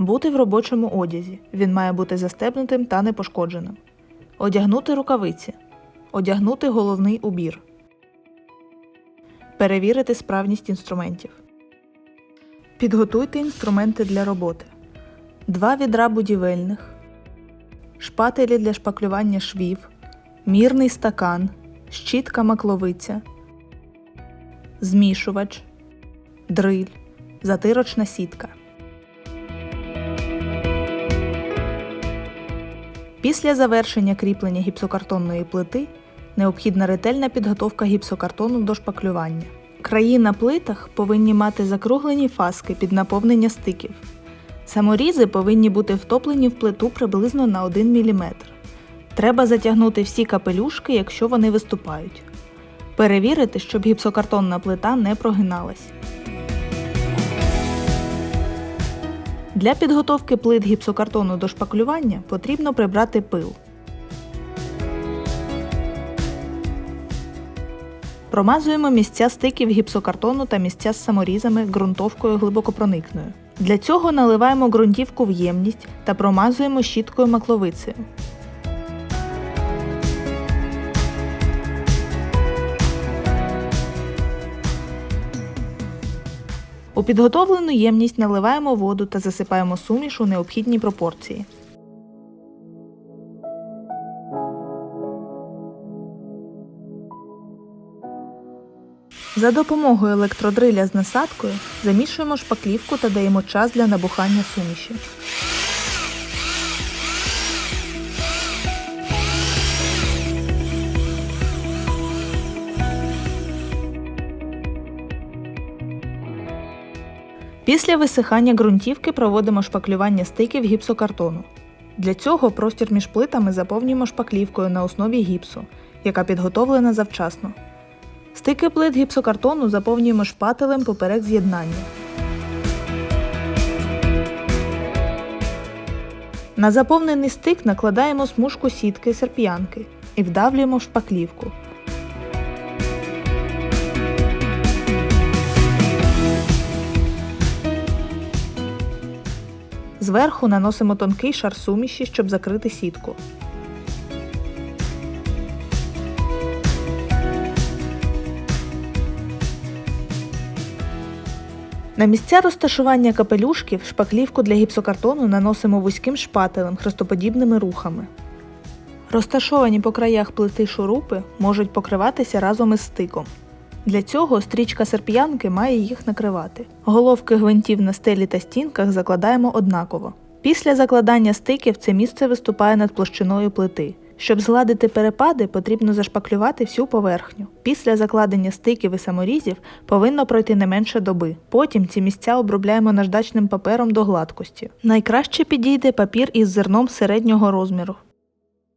Бути в робочому одязі. Він має бути застебнутим та непошкодженим. Одягнути рукавиці. Одягнути головний убір. Перевірити справність інструментів. Підготуйте інструменти для роботи. Два відра будівельних, шпателі для шпаклювання швів, мірний стакан, щітка макловиця, змішувач, дриль, затирочна сітка. Після завершення кріплення гіпсокартонної плити необхідна ретельна підготовка гіпсокартону до шпаклювання. Краї на плитах повинні мати закруглені фаски під наповнення стиків. Саморізи повинні бути втоплені в плиту приблизно на 1 мм. Треба затягнути всі капелюшки, якщо вони виступають. Перевірити, щоб гіпсокартонна плита не прогиналась. Для підготовки плит гіпсокартону до шпаклювання потрібно прибрати пил. Промазуємо місця стиків гіпсокартону та місця з саморізами ґрунтовкою глибокопроникною. Для цього наливаємо ґрунтівку в ємність та промазуємо щіткою макловицею. У підготовлену ємність наливаємо воду та засипаємо суміш у необхідні пропорції. За допомогою електродриля з насадкою замішуємо шпаклівку та даємо час для набухання суміші. Після висихання ґрунтівки проводимо шпаклювання стиків гіпсокартону. Для цього простір між плитами заповнюємо шпаклівкою на основі гіпсу, яка підготовлена завчасно. Стики плит гіпсокартону заповнюємо шпателем поперек з'єднання. На заповнений стик накладаємо смужку сітки серп'янки і вдавлюємо в шпаклівку. Зверху наносимо тонкий шар суміші, щоб закрити сітку. На місця розташування капелюшків шпаклівку для гіпсокартону наносимо вузьким шпателем хрестоподібними рухами. Розташовані по краях плити шурупи можуть покриватися разом із стиком. Для цього стрічка серп'янки має їх накривати. Головки гвинтів на стелі та стінках закладаємо однаково. Після закладання стиків це місце виступає над площиною плити. Щоб згладити перепади, потрібно зашпаклювати всю поверхню. Після закладення стиків і саморізів повинно пройти не менше доби. Потім ці місця обробляємо наждачним папером до гладкості. Найкраще підійде папір із зерном середнього розміру.